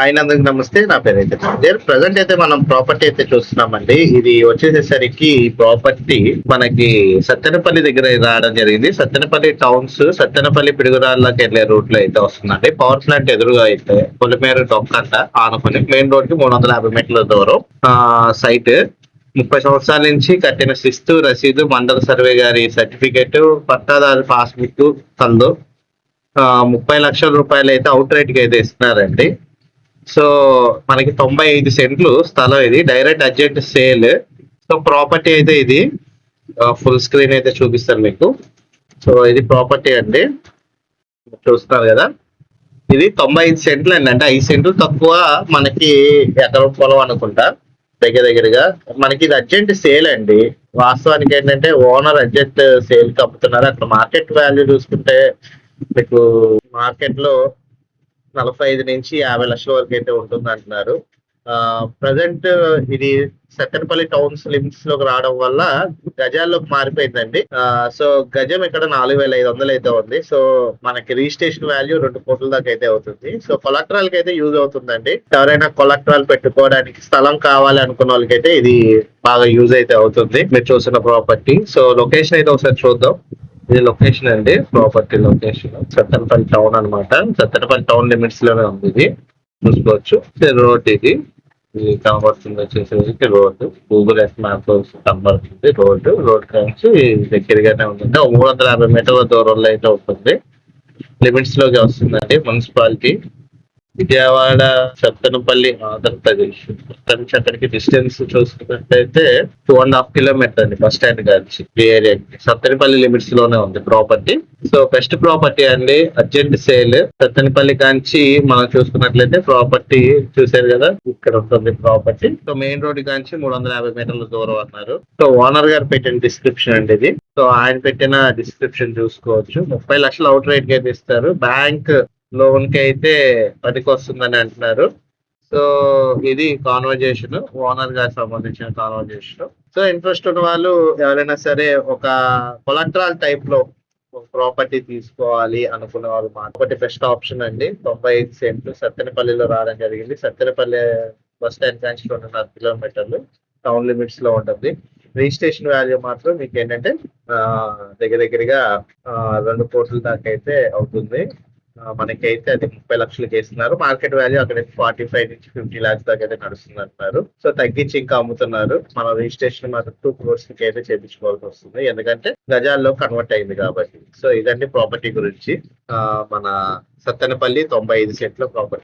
ఆయన అందరికి నమస్తే. నా పేరు అయితే సంజయ్ ప్రజెంట్ అయితే మనం ప్రాపర్టీ అయితే చూస్తున్నామండి. ఇది వచ్చేసేసరికి ప్రాపర్టీ మనకి సత్తెనపల్లి దగ్గర రావడం జరిగింది. సత్తెనపల్లి టౌన్స్ సత్తెనపల్లి పిడుగురాళ్ళకి వెళ్ళే రూట్లో అయితే వస్తుందండి. పవర్ ప్లాంట్ ఎదురుగా అయితే పొలిమేరు డొక్కంట ఆనుకుని మెయిన్ రోడ్కి మూడు వందల యాభై మీటర్ల దూరం. ఆ సైట్ ముప్పై సంవత్సరాల నుంచి కట్టిన శిస్తు రసీదు మండల సర్వే గారి సర్టిఫికేట్ పట్టాదారు పాస్బుక్ కందు ముప్పై లక్షల రూపాయలు అయితే అవుట్ రేట్కి అయితే ఇస్తున్నారండి. సో మనకి తొంభై ఐదు సెంట్లు స్థలం ఇది. Direct urgent sale so property అయితే ఇది. ఫుల్ స్క్రీన్ అయితే చూపిస్తాను మీకు. సో ఇది ప్రాపర్టీ అండి. చూస్తున్నారు కదా? ఇది తొంభై ఐదు సెంట్లు అండి. అంటే ఐదు సెంట్లు తక్కువ మనకి ఎకరం పొలం అనుకుంటా. దగ్గర దగ్గరగా. మనకి ఇది అర్జెంట్ సేల్ అండి. వాస్తవానికి ఏంటంటే ఓనర్ అర్జెంట్ సేల్ కమ్ముతున్నారు. అక్కడ మార్కెట్ వాల్యూ చూసుకుంటే మీకు మార్కెట్లో నలభై ఐదు నుంచి యాభై లక్షల వరకు అయితే ఉంటుంది అంటున్నారు ప్రజెంట్ ఇది సత్తెనపల్లి టౌన్స్ లిమిట్స్లోకి రావడం వల్ల గజాల్లోకి మారిపోయిందండి. సో గజం ఇక్కడ నాలుగు వేల ఐదు వందలు అయితే ఉంది. సో మనకి రిజిస్ట్రేషన్ వాల్యూ రెండు కోట్ల దాకా అయితే అవుతుంది. సో కొలెక్టరల్కి అయితే యూజ్ అవుతుందండి. ఎవరైనా కొలెక్టరల్ పెట్టుకోవడానికి స్థలం కావాలి అనుకున్న వాళ్ళకైతే ఇది బాగా యూజ్ అయితే అవుతుంది. మీరు చూసిన ప్రాపర్టీ సో లొకేషన్ అయితే ఒకసారి చూద్దాం. ఇది లొకేషన్ అండి ప్రాపర్టీ లొకేషన్ సత్తెనపల్లి టౌన్ అన్నమాట. సత్తెనపల్లి టౌన్ లిమిట్స్లోనే ఉంది ఇది. చూసుకోవచ్చు. రోడ్ ఇది. ఇది కనబడుతుంది వచ్చేసరికి రోడ్డు గూగుల్ ఎస్ మ్యాప్ కనబడుతుంది రోడ్డు రోడ్ నుంచి దగ్గరగానే ఉంటుంది మూడు వందల యాభై మీటర్ల దూరంలో అయితే ఉంటుంది. లిమిట్స్లోకి వస్తుందండి మున్సిపాలిటీ విజయవాడ సత్తెనపల్లి ఆంధ్రప్రదేశ్ అక్కడి నుంచి అక్కడికి డిస్టెన్స్ చూసుకున్నట్టయితే టూ అండ్ హాఫ్ కిలోమీటర్ అండి బస్ స్టాండ్ కాల్చి ఈ ఏరియాకి సత్తెనపల్లి లిమిట్స్లోనే ఉంది ప్రాపర్టీ సో బెస్ట్ ప్రాపర్టీ అండి అర్జెంట్ సేల్ సత్తెనపల్లి కాంచి మనం చూసుకున్నట్లయితే ప్రాపర్టీ చూసారు కదా ఇక్కడ ఉంటుంది ప్రాపర్టీ సో మెయిన్ రోడ్ కాంచి మూడు వందల యాభై మీటర్ల దూరం అన్నారు. సో ఓనర్ గారు పెట్టిన డిస్క్రిప్షన్ అండి ఇది. సో ఆయన పెట్టిన డిస్క్రిప్షన్ చూసుకోవచ్చు. ముప్పై లక్షలు అవుట్ రేట్గా ఇస్తారు. బ్యాంక్ లోన్కి అయితే పనికి వస్తుందని అంటున్నారు. సో ఇది కాన్వర్జేషన్ ఓనర్ గారికి సంబంధించిన కాన్వర్జేషన్ సో ఇంట్రెస్ట్ ఉన్న వాళ్ళు ఎవరైనా సరే ఒక కొలెక్టరల్ టైప్లో ప్రాపర్టీ తీసుకోవాలి అనుకున్న వాళ్ళు ఒకటి బెస్ట్ ఆప్షన్ అండి. తొంభై ఐదు సెంట్లు సత్తెనపల్లిలో రావడం జరిగింది. సత్తెనపల్లి బస్ స్టాండ్ నుంచి రెండున్నర కిలోమీటర్లు టౌన్ లిమిట్స్లో ఉంటుంది. రిజిస్ట్రేషన్ వాల్యూ మాత్రం మీకు ఏంటంటే దగ్గర దగ్గరగా రెండు కోట్ల దాకా అయితే అవుతుంది. మనకైతే అది ముప్పై లక్షలకి వేస్తున్నారు మార్కెట్ వాల్యూ అక్కడ ఫార్టీ ఫైవ్ నుంచి ఫిఫ్టీ ల్యాక్స్ దాకా అయితే నడుస్తుంది అంటున్నారు సో తగ్గించి ఇంకా అమ్ముతున్నారు. మన రిజిస్ట్రేషన్ మాత్రం టూ క్రోర్స్కి అయితే చేపించుకోవాల్సి వస్తుంది. ఎందుకంటే గజాల్లో కన్వర్ట్ అయింది కాబట్టి. సో ఇదండి ప్రాపర్టీ గురించి. మన సత్తెనపల్లి తొంభై ఐదు సెట్ల ప్రాపర్టీ